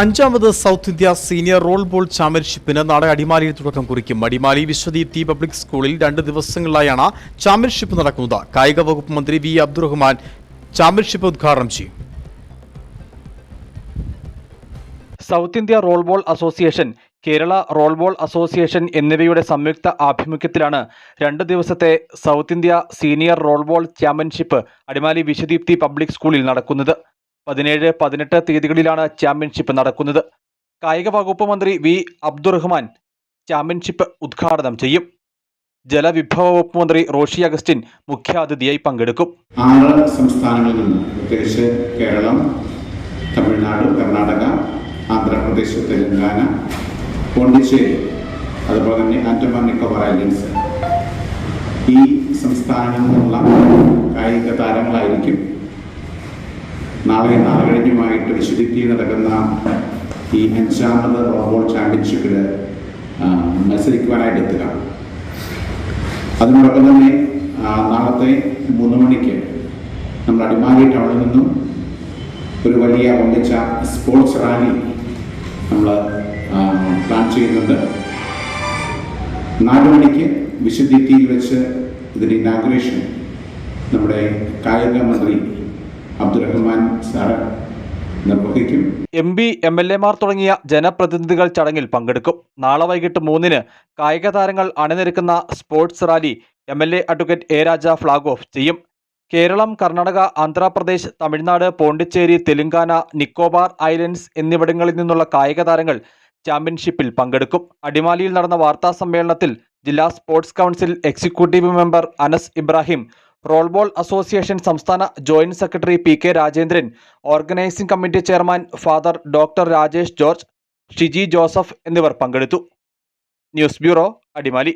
അഞ്ചാമത് south India senior roll ball ചാമ്പ്യൻഷിപ്പിന് നാളെ അടിമാലിയിൽ തുടക്കം കുറിക്കും. അടിമാലി വിശ്വദീപ്തി പബ്ലിക് സ്കൂളിൽ രണ്ട് ദിവസങ്ങളിലായാണ് ചാമ്പ്യൻഷിപ്പ് നടക്കുന്നത്. കായിക വകുപ്പ് മന്ത്രി വി അബ്ദുറഹ്മാൻ ചാമ്പ്യൻഷിപ്പ് ഉദ്ഘാടനം ചെയ്യും. South India roll ball association Kerala roll ball association എന്നിവയുടെ സംയുക്ത ആഭിമുഖ്യത്തിലാണ് രണ്ട് ദിവസത്തെ south India senior roll ball championship Adimali Vishwadeepthi public സ്കൂളിൽ നടക്കുന്നത്. പതിനേഴ് പതിനെട്ട് തീയതികളിലാണ് ചാമ്പ്യൻഷിപ്പ് നടക്കുന്നത്. കായിക വകുപ്പ് മന്ത്രി വി. അബ്ദുറഹ്മാൻ ചാമ്പ്യൻഷിപ്പ് ഉദ്ഘാടനം ചെയ്യും. ജലവിഭവ വകുപ്പ് മന്ത്രി റോഷി അഗസ്റ്റിൻ മുഖ്യാതിഥിയായി പങ്കെടുക്കും. ആറ് സംസ്ഥാനങ്ങളിൽ നിന്ന് പ്രത്യേകിച്ച് കേരളം തമിഴ്നാട് കർണാടക ആന്ധ്രാപ്രദേശ് തെലങ്കാന പോണ്ടിച്ചേരി അതുപോലെ തന്നെ ആൻഡമാൻ നിക്കോബാർ ഐലൻഡ്സ്. ഈ സംസ്ഥാനങ്ങളിൽ നിന്നുള്ള കായിക താരങ്ങളായിരിക്കും നാളെ നാളെ കഴിഞ്ഞുമായിട്ട് നടക്കുന്ന ഈ അഞ്ചാമത് റോബോൾ ചാമ്പ്യൻഷിപ്പിൽ മത്സരിക്കുവാനായിട്ട് എത്തുക. അതിനോടൊപ്പം തന്നെ നാളത്തെ മൂന്ന് മണിക്ക് നമ്മൾ അടിമാലി ടൗണിൽ നിന്നും ഒരു വലിയ ഒന്നിച്ച സ്പോർട്സ് റാലി നമ്മൾ പ്ലാൻ ചെയ്യുന്നുണ്ട്. നാല് മണിക്ക് വിശുദ്ധിയിൽ വെച്ച് ഇതിന്റെ ഇനാഗുറേഷൻ നമ്മുടെ കായിക മന്ത്രി അബ്ദുറഹ്മാൻ സാറ് നിർവഹിക്കും. എം പി എം എൽ എമാർ തുടങ്ങിയ ജനപ്രതിനിധികൾ ചടങ്ങിൽ പങ്കെടുക്കും. നാളെ വൈകിട്ട് മൂന്നിന് കായിക താരങ്ങൾ അണിനിരക്കുന്ന sports rally M L A advocate A Raja flag off ചെയ്യും. കേരളം കർണാടക ആന്ധ്രാപ്രദേശ് തമിഴ്നാട് പോണ്ടിച്ചേരി തെലുങ്കാന നിക്കോബാർ ഐലൻഡ്സ് എന്നിവിടങ്ങളിൽ നിന്നുള്ള കായിക താരങ്ങൾ ചാമ്പ്യൻഷിപ്പിൽ പങ്കെടുക്കും. അടിമാലിയിൽ നടന്ന വാർത്താ സമ്മേളനത്തിൽ ജില്ലാ sports council executive member Anas Ibrahim roll ball association സംസ്ഥാന joint secretary P K Rajendran organising committee chairman father doctor Rajesh George Shiji Joseph എന്നിവർ പങ്കെടുത്തു. News bureau Adimali.